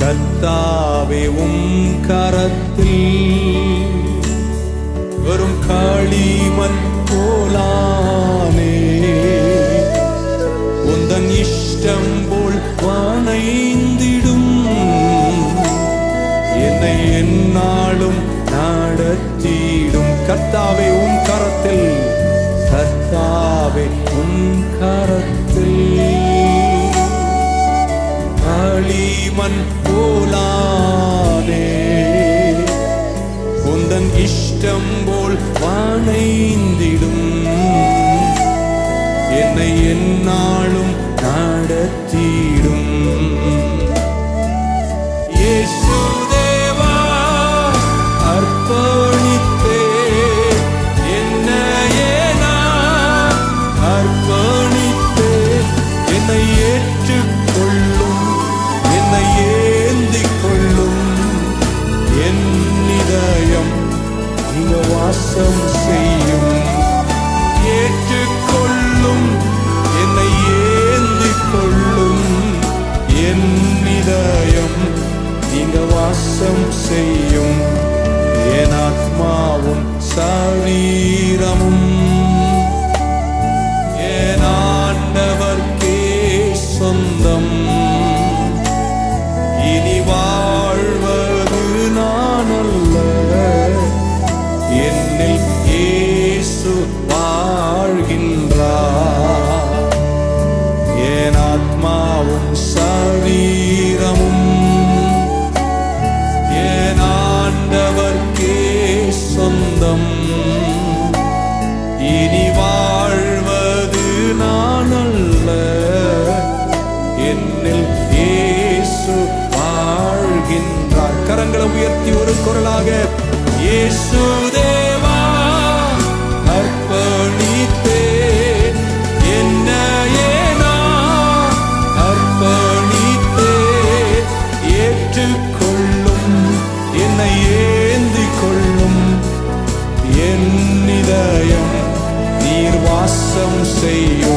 கர்த்தாவே உம் கரத்தில் வெறும் களிமண் போலானே. உந்தன் இஷ்டம் போல் வானைந்திடும். என்னை என்னாலும் நடத்திடும். கர்த்தாவே உம் கரத்தில் இஷ்டம் போல் வானைந்திடும் என்னை என்னாலும் நடத்தி நீயும் என் ஆத்மாவும் சரீரமும். என் ஆண்டவர்க்கே சொந்தம். இனி வாழ்வது நான் அல்ல என்னில் ஏசு வா சொந்தம். இனி வாழ்வது நான் அல்ல என்னில் இயேசு வாழ்கின்றார். கரங்களை உயர்த்தி ஒரு குரலாக இயேசுதே say